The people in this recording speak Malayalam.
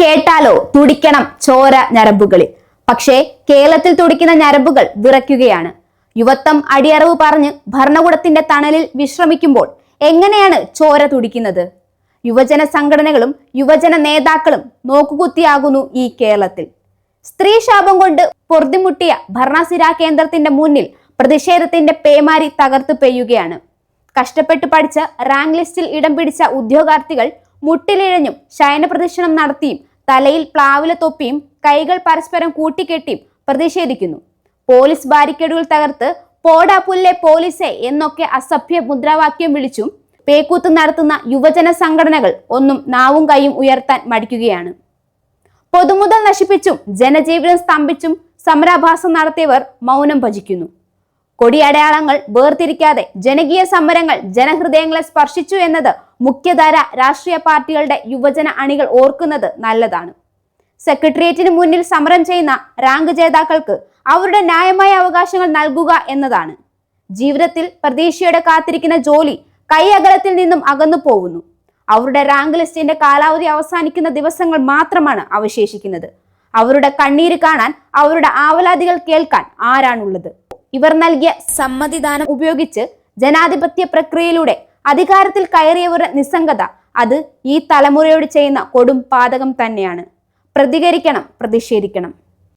കേട്ടാലോ തുടിക്കണം ചോര ഞരമ്പുകളിൽ. പക്ഷേ കേരളത്തിൽ തുടിക്കുന്ന ഞരമ്പുകൾ വിറയ്ക്കുകയാണ്. യുവത്വം അടിയറവ് പറഞ്ഞ് ഭരണകൂടത്തിന്റെ തണലിൽ വിശ്രമിക്കുമ്പോൾ എങ്ങനെയാണ് ചോര തുടിക്കുന്നത്? യുവജന സംഘടനകളും യുവജന നേതാക്കളും നോക്കുകുത്തിയാകുന്നു ഈ കേരളത്തിൽ. സ്ത്രീ ശാപം കൊണ്ട് പൊറുതിമുട്ടിയ ഭരണസിരാ കേന്ദ്രത്തിന്റെ മുന്നിൽ പ്രതിഷേധത്തിന്റെ പേമാരി തകർത്തു പെയ്യുകയാണ്. കഷ്ടപ്പെട്ട് പഠിച്ച റാങ്ക് ലിസ്റ്റിൽ ഇടം പിടിച്ച ഉദ്യോഗാർത്ഥികൾ മുട്ടിലിഴഞ്ഞും ശയന പ്രദർശനം നടത്തിയും തലയിൽ പ്ലാവില തൊപ്പിയും കൈകൾ പരസ്പരം കൂട്ടിക്കെട്ടിയും പ്രതിഷേധിക്കുന്നു. പോലീസ് ബാരിക്കേഡുകൾ തകർത്ത് പോടാ പുല്ലെ പോലീസെ എന്നൊക്കെ അസഭ്യ മുദ്രാവാക്യം വിളിച്ചും പേക്കൂത്ത് നടത്തുന്ന യുവജന സംഘടനകൾ ഒന്നും നാവും കൈയും ഉയർത്താൻ മടിക്കുകയാണ്. പൊതുമുതൽ നശിപ്പിച്ചും ജനജീവിതം സ്തംഭിച്ചും സമരാഭാസം നടത്തിയവർ മൗനം ഭജിക്കുന്നു. കൊടിയടയാളങ്ങൾ വേർതിരിക്കാതെ ജനകീയ സമരങ്ങൾ ജനഹൃദയങ്ങളെ സ്പർശിച്ചു എന്നത് മുഖ്യധാര രാഷ്ട്രീയ പാർട്ടികളുടെ യുവജന അണികൾ ഓർക്കുന്നത് നല്ലതാണ്. സെക്രട്ടേറിയറ്റിന് മുന്നിൽ സമരം ചെയ്യുന്ന റാങ്ക് ജേതാക്കൾക്ക് അവരുടെ ന്യായമായ അവകാശങ്ങൾ നൽകുക എന്നതാണ്. ജീവിതത്തിൽ പ്രതീക്ഷയോടെ കാത്തിരിക്കുന്ന ജോലി കൈ അകലത്തിൽ നിന്നും അകന്നു പോകുന്നു. അവരുടെ റാങ്ക് ലിസ്റ്റിന്റെ കാലാവധി അവസാനിക്കുന്ന ദിവസങ്ങൾ മാത്രമാണ് അവശേഷിക്കുന്നത്. അവരുടെ കണ്ണീര് കാണാൻ അവരുടെ ആവലാതികൾ കേൾക്കാൻ ആരാണുള്ളത്? ഇവർ നൽകിയ സമ്മതിദാനം ഉപയോഗിച്ച് ജനാധിപത്യ പ്രക്രിയയിലൂടെ അധികാരത്തിൽ കയറിയവരുടെ നിസ്സംഗത അത് ഈ തലമുറയോട് ചെയ്യുന്ന കൊടും പാതകം തന്നെയാണ്. പ്രതികരിക്കണം പ്രതിഷേധിക്കണം.